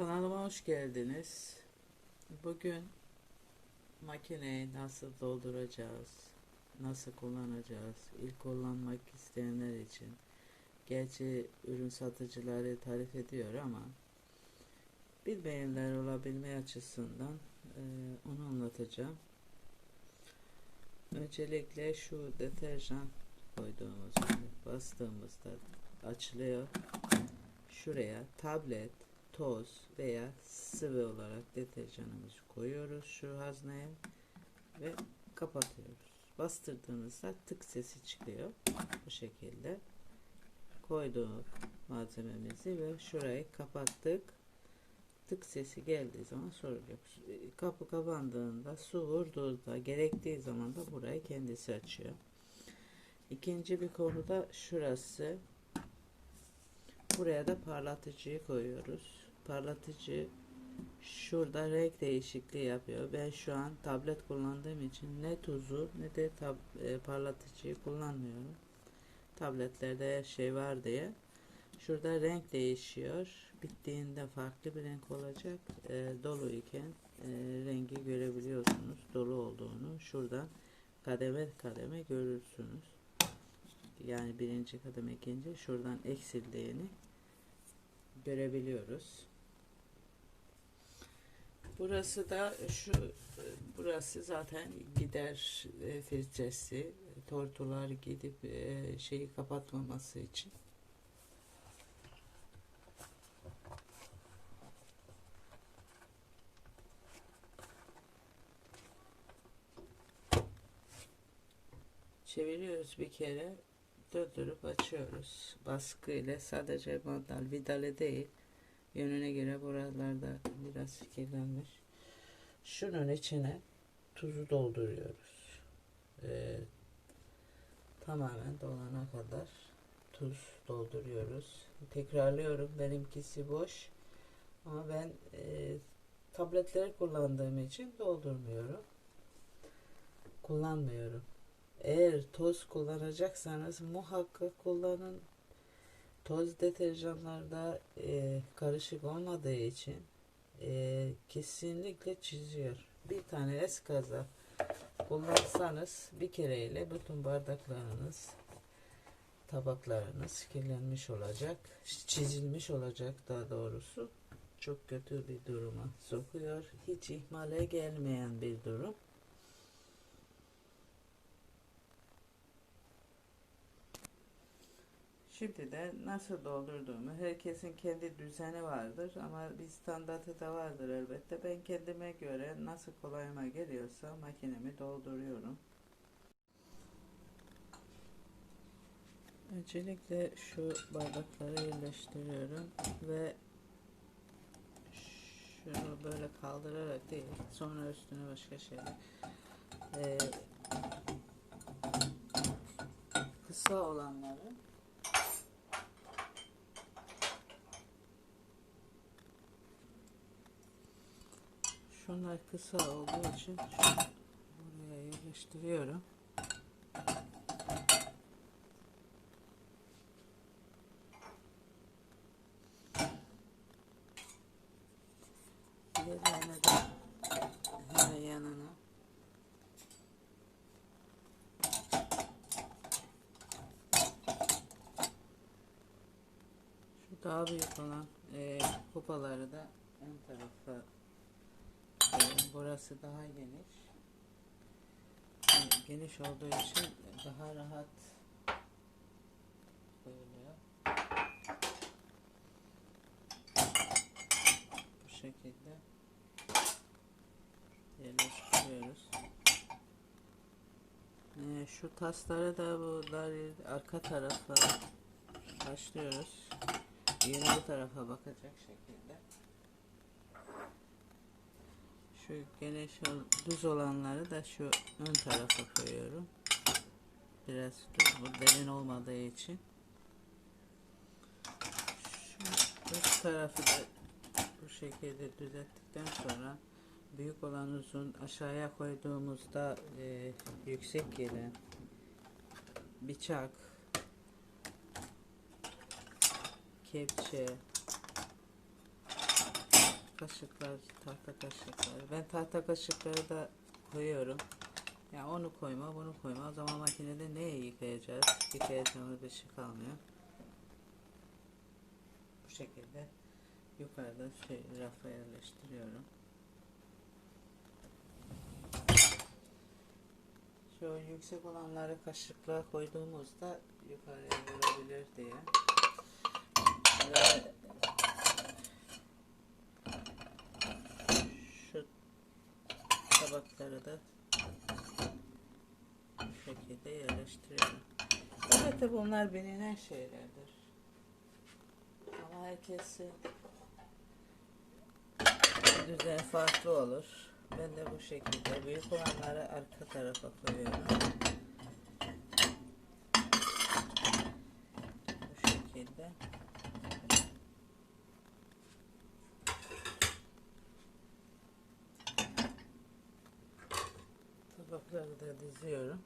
Kanalıma hoş geldiniz. Bugün makineyi nasıl dolduracağız, nasıl kullanacağız, ilk kullanmak isteyenler için. Gerçi ürün satıcıları tarif ediyor ama bilmeyenler olabilme açısından e, onu anlatacağım. Öncelikle şu deterjan koyduğumuz bastığımızda açılıyor. Şuraya tablet, toz veya sıvı olarak deterjanımızı koyuyoruz şu hazneye ve kapatıyoruz. Bastırdığınızda tık sesi çıkıyor. Bu şekilde koyduğum malzememizi ve şurayı kapattık. Tık sesi geldiği zaman sorun yok. Kapı kapandığında su vurduğunda gerektiği zaman da burayı kendisi açıyor. İkinci bir konu da şurası. Buraya da parlatıcıyı koyuyoruz. Parlatıcı şurada renk değişikliği yapıyor. Ben şu an tablet kullandığım için ne tuzu ne de tab e, parlatıcıyı kullanmıyorum. Tabletlerde her şey var diye. Şurada renk değişiyor. Bittiğinde farklı bir renk olacak. E, dolu iken e, rengi görebiliyorsunuz. Dolu olduğunu şuradan kademe kademe görürsünüz. Yani birinci kademe ikinci şuradan eksildiğini görebiliyoruz. Burası da şu burası zaten gider e, filtresi tortular gidip e, şeyi kapatmaması için. Çeviriyoruz bir kere döndürüp açıyoruz. Baskı ile sadece mandal vidale değil yönüne göre buralarda biraz kirlenmiş. Şunun içine tuzu dolduruyoruz. Ee, tamamen dolana kadar tuz dolduruyoruz. Tekrarlıyorum benimkisi boş. Ama ben e, tabletleri kullandığım için doldurmuyorum. Kullanmıyorum. Eğer toz kullanacaksanız muhakkak kullanın. Toz deterjanlarda e, karışık olmadığı için e, kesinlikle çiziyor. Bir tane eskaza kullansanız bir kereyle bütün bardaklarınız tabaklarınız kirlenmiş olacak. Çizilmiş olacak daha doğrusu. Çok kötü bir duruma sokuyor. Hiç ihmale gelmeyen bir durum. Şimdi de nasıl doldurduğumu herkesin kendi düzeni vardır ama bir standartı da vardır elbette. Ben kendime göre nasıl kolayıma geliyorsa makinemi dolduruyorum. Öncelikle şu bardakları yerleştiriyorum ve şunu böyle kaldırarak değil sonra üstüne başka şeyler ee, kısa olanları Şunlar kısa olduğu için buraya yerleştiriyorum. Hemen yanına şu daha büyük olan e, kupaları da ön tarafa Burası daha geniş. Geniş olduğu için daha rahat koyuluyor. Bu şekilde yerleştiriyoruz. Ee, şu tasları da bunlar arka tarafa başlıyoruz. Yine bu tarafa bakacak şekilde şu geniş düz olanları da şu ön tarafa koyuyorum. Biraz bu derin olmadığı için. Şu üst tarafı da bu şekilde düzelttikten sonra büyük olan uzun aşağıya koyduğumuzda e, yüksek gelen bıçak kaşıklar, tahta kaşıklar. Ben tahta kaşıkları da koyuyorum. Ya onu koyma, bunu koyma. O zaman makinede neye yıkayacağız? Yıkayacağımız bir şey kalmıyor. Bu şekilde yukarıda şey rafa yerleştiriyorum. Şu yüksek olanları kaşıkla koyduğumuzda yukarıya vurabilir diye. Ve şu tabakları da bu şekilde yerleştiriyorum. Elbette bunlar bilinen şeylerdir. Ama herkesin düzen farklı olur. Ben de bu şekilde büyük olanları arka tarafa koyuyorum. Bu şekilde. Tabakları da diziyorum.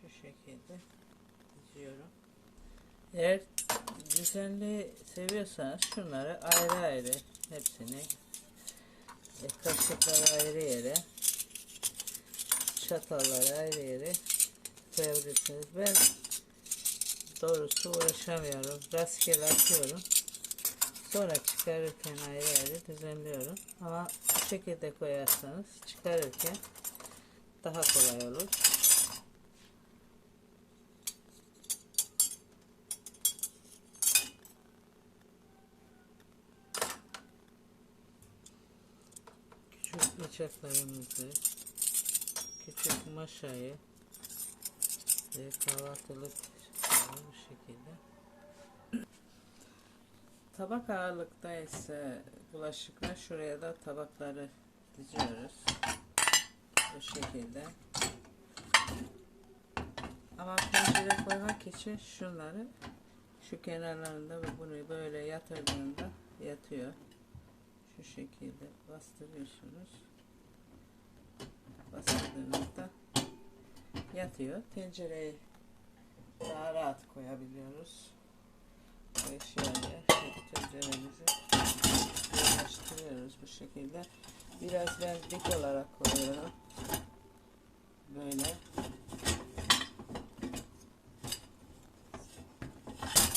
Şu şekilde diziyorum. Eğer düzenli seviyorsanız şunları ayrı ayrı hepsini e, kaşıkları ayrı yere çatalları ayrı yere koyabilirsiniz. Ben doğrusu uğraşamıyorum. Rastgele atıyorum. Sonra çıkarırken ayrı ayrı düzenliyorum. Ama bu şekilde koyarsanız çıkarırken daha kolay olur. Küçük bıçaklarımızı, küçük maşayı ve kahvaltılık şekilde. Tabak ağırlıkta ise bulaşıklar şuraya da tabakları diziyoruz. Bu şekilde. Ama pencere koymak için şunları şu kenarlarında ve bunu böyle yatırdığında yatıyor. Şu şekilde bastırıyorsunuz. Bastırdığınızda yatıyor. Tencereyi rahat koyabiliyoruz. Ve şöyle tenceremizi yerleştiriyoruz bu şekilde. Biraz ben dik olarak koyuyorum. Böyle.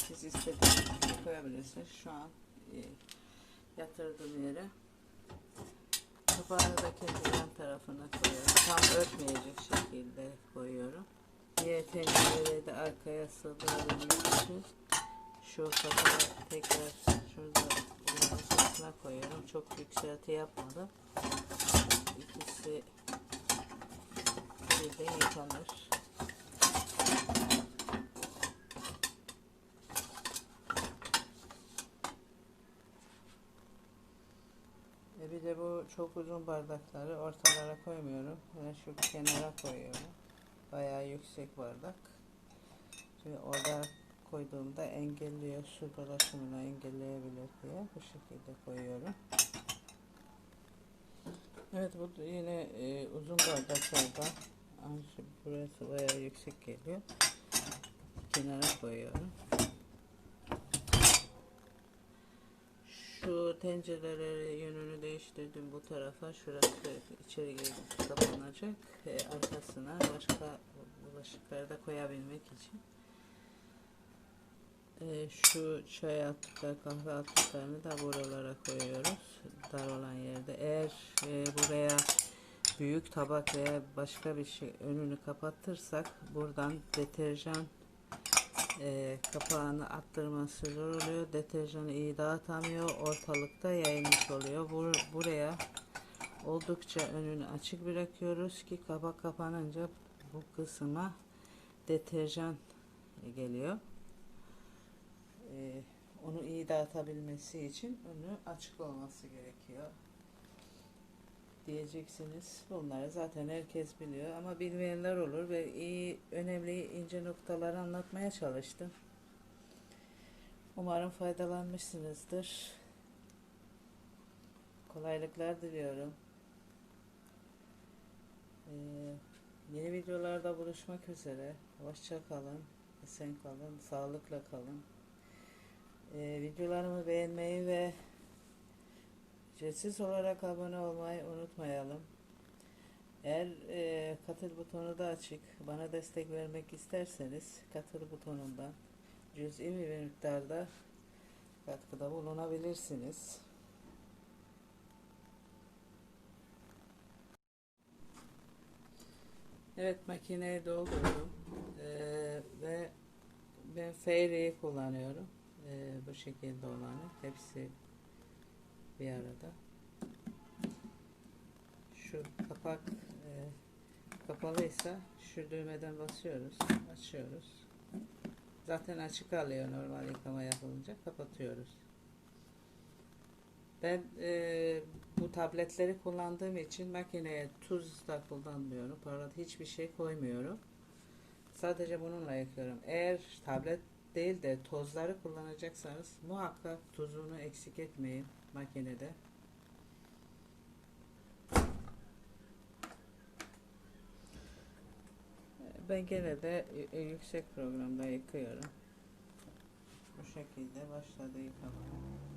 Siz istediğiniz koyabilirsiniz. Şu an e, yatırdığım yere kapağını da kendi yan tarafına koyuyorum. Tam örtmeyecek şekilde koyuyorum. Diğer tencereleri de arkaya sığdırabilmek için şu kapağı tekrar şurada ortasına koyuyorum. Çok yükselti yapmadım. İkisi birden yıkanır. E bir de bu çok uzun bardakları ortalara koymuyorum. Yani şu kenara koyuyorum. Bayağı yüksek bardak. Çünkü orada koyduğumda engelliyor. Su dolaşımını engelleyebilir diye bu şekilde koyuyorum. Evet bu yine e, uzun bardaklarda burası bayağı yüksek geliyor. Kenara koyuyorum. Şu tencereleri yönünü değiştirdim bu tarafa. Şurası içeri girdi kapanacak. E, arkasına başka bulaşıkları da koyabilmek için. E, şu çay attıkları, kahve attıklarını da buralara koyuyoruz. Dar olan yerde. Eğer e, buraya büyük tabak veya başka bir şey önünü kapatırsak buradan deterjan e, kapağını attırması zor oluyor. Deterjanı iyi dağıtamıyor. Ortalıkta yayılmış oluyor. Bur buraya oldukça önünü açık bırakıyoruz ki kapak kapanınca bu kısma deterjan geliyor. E, onu iyi dağıtabilmesi için önü açık olması gerekiyor diyeceksiniz. Bunları zaten herkes biliyor ama bilmeyenler olur ve iyi önemli ince noktaları anlatmaya çalıştım. Umarım faydalanmışsınızdır. Kolaylıklar diliyorum. Ee, videolarda buluşmak üzere. Hoşça kalın, esen kalın, sağlıkla kalın. Ee, videolarımı beğenmeyi ve ücretsiz olarak abone olmayı unutmayalım. Eğer e, katıl butonu da açık, bana destek vermek isterseniz katıl butonundan cüz'i bir miktarda katkıda bulunabilirsiniz. Evet makineyi doldurdum Ee, ve ben Fairy'yi kullanıyorum Ee, bu şekilde olanı hepsi bir arada şu kapak e, kapalıysa şu düğmeden basıyoruz açıyoruz zaten açık kalıyor normal yıkama yapılınca kapatıyoruz ben e, bu tabletleri kullandığım için makineye tuz da kullanmıyorum. Pardon hiçbir şey koymuyorum. Sadece bununla yakıyorum. Eğer tablet değil de tozları kullanacaksanız muhakkak tuzunu eksik etmeyin makinede. Ben gene de y- yüksek programda yıkıyorum. Bu şekilde başladı yıkamaya.